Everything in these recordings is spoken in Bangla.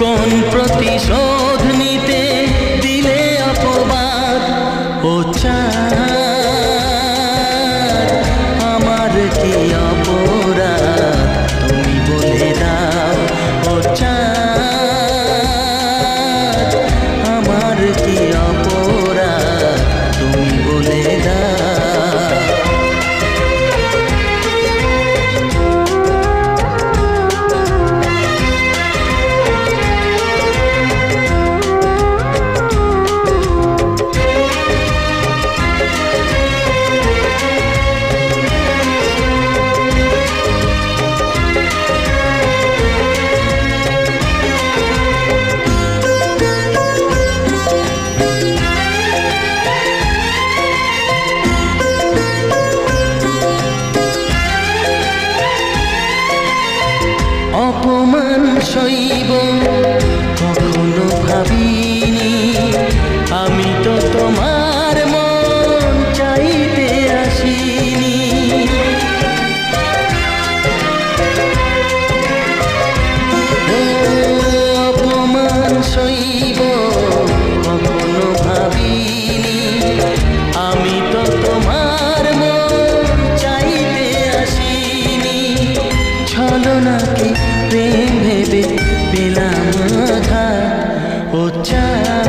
কোন প্রতিশোধ? অপমান সইব, কখনো ভাবিনি। আমি তো তোমার মন চাইতে আসিনি। অপমান সইব, কখনো আমি তো তোমার চাইতে প্রেম ভেবে পেলাম আঘাত। ও চাঁদ,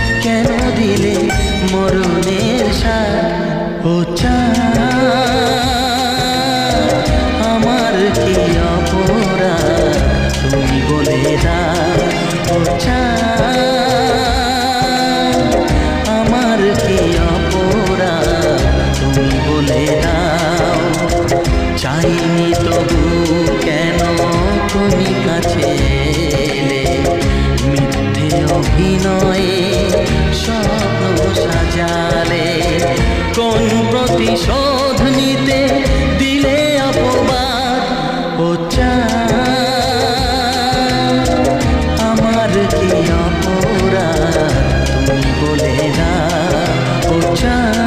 কেন দিলে মরণের সার ও চাঁদ, done.